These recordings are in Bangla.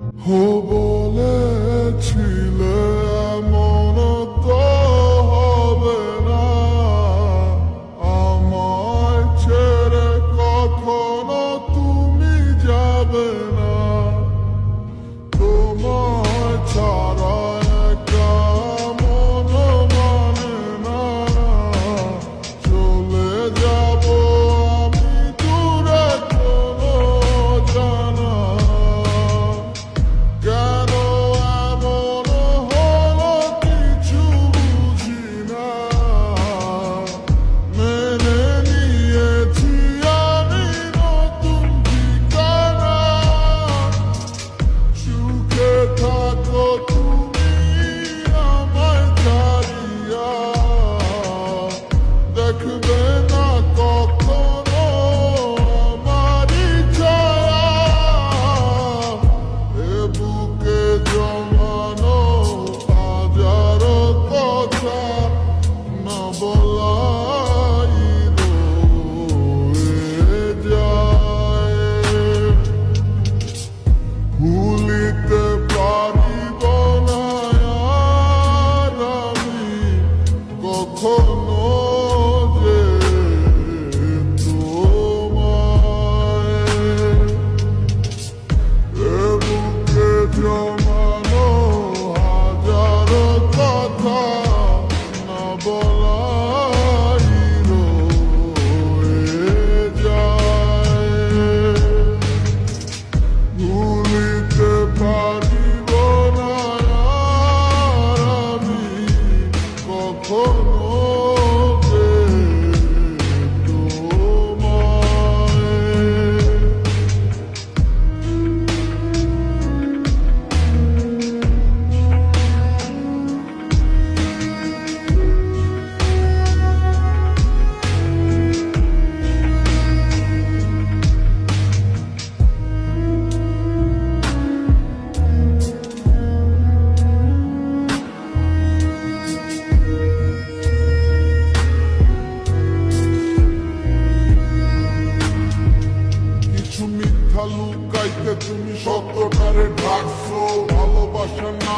Hobo. কখনো যে তোমায় বুকে জমানো কখনো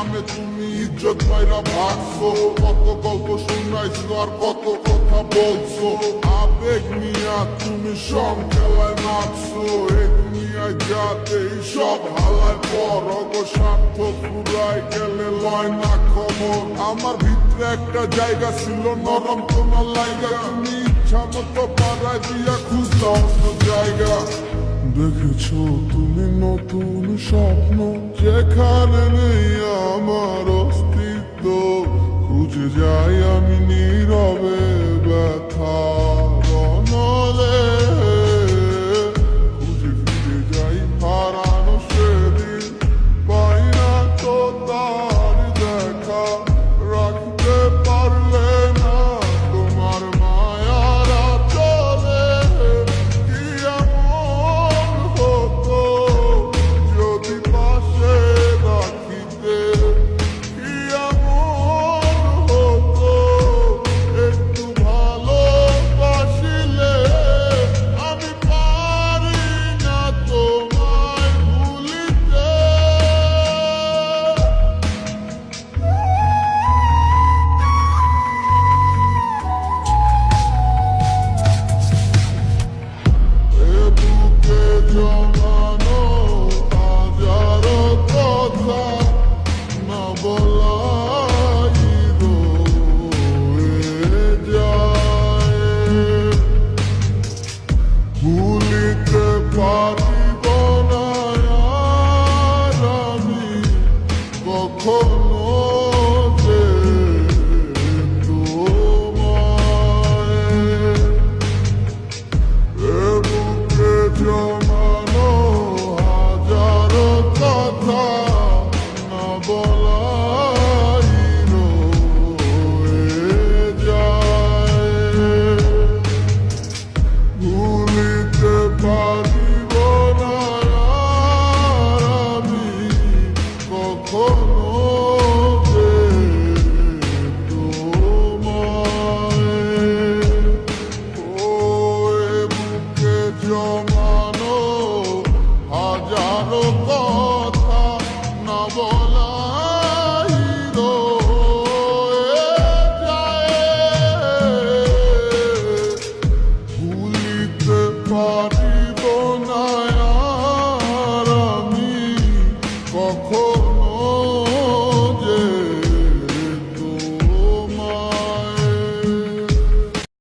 নামে তুমি ইজ্জত মাইরা ভাগছো। কত গল্প শুনাইছো আর কত কথা বলছো। আবেগ নিয়া তুমি সব খেলায় নাচছো। যাতে সব হালায় পর ফুরাই গেলে লয় না খবর। আমার ভিতরে একটা জায়গা ছিল নরম তোমার লাইগা। তুমি ইচ্ছা মতো দিয়া জায়গা। দেখেছ তুমি নতুন স্বপ্ন, যেখানে নেই trouble